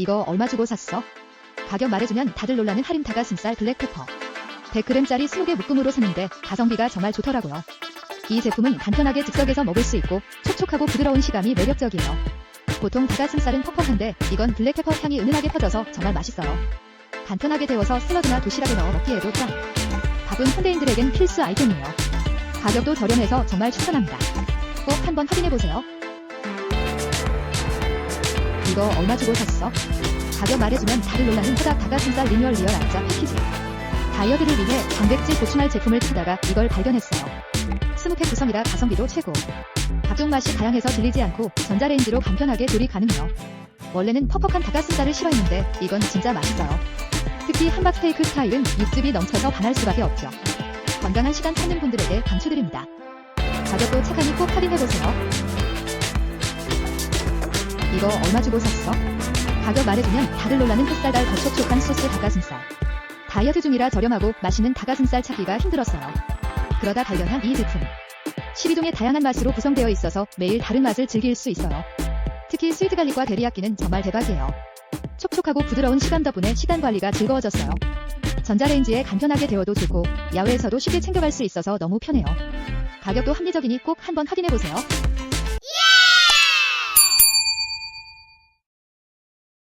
이거 얼마 주고 샀어? 가격 말해주면 다들 놀라는 할인 닭가슴살 블랙페퍼. 100g짜리 20개 묶음으로 샀는데 가성비가 정말 좋더라고요. 이 제품은 간편하게 즉석에서 먹을 수 있고 촉촉하고 부드러운 식감이 매력적이에요. 보통 닭가슴살은 퍽퍽한데 이건 블랙페퍼 향이 은은하게 퍼져서 정말 맛있어요. 간편하게 데워서 샐러드나 도시락에 넣어 먹기에도 짱. 바쁜 현대인들에겐 필수 아이템이에요. 가격도 저렴해서 정말 추천합니다. 꼭 한번 확인해보세요. 이거 얼마 주고 샀어? 가격 말해주면 다들 놀라는 호닭 닭가슴살 리뉴얼 리얼 알짜 패키지. 다이어트를 위해 단백질 보충할 제품을 찾다가 이걸 발견했어요. 스무팩 구성이라 가성비도 최고. 각종 맛이 다양해서 질리지 않고 전자레인지로 간편하게 조리 가능해요. 원래는 퍽퍽한 닭가슴살을 싫어했는데 이건 진짜 맛있어요. 특히 함박 스테이크 스타일은 육즙이 넘쳐서 반할 수밖에 없죠. 건강한 시간 찾는 분들에게 강추드립니다. 가격도 착하니 꼭 할인해보세요. 이거 얼마 주고 샀어? 가격 말해주면 다들 놀라는 햇살달 더 촉촉한 소스 닭가슴살. 다이어트 중이라 저렴하고 맛있는 닭가슴살 찾기가 힘들었어요. 그러다 발견한 이 제품. 12종의 다양한 맛으로 구성되어 있어서 매일 다른 맛을 즐길 수 있어요. 특히 스위트 갈릭과 데리야끼는 정말 대박이에요. 촉촉하고 부드러운 식감 덕분에 시간 관리가 즐거워졌어요. 전자레인지에 간편하게 데워도 좋고 야외에서도 쉽게 챙겨갈 수 있어서 너무 편해요. 가격도 합리적이니 꼭 한번 확인해보세요.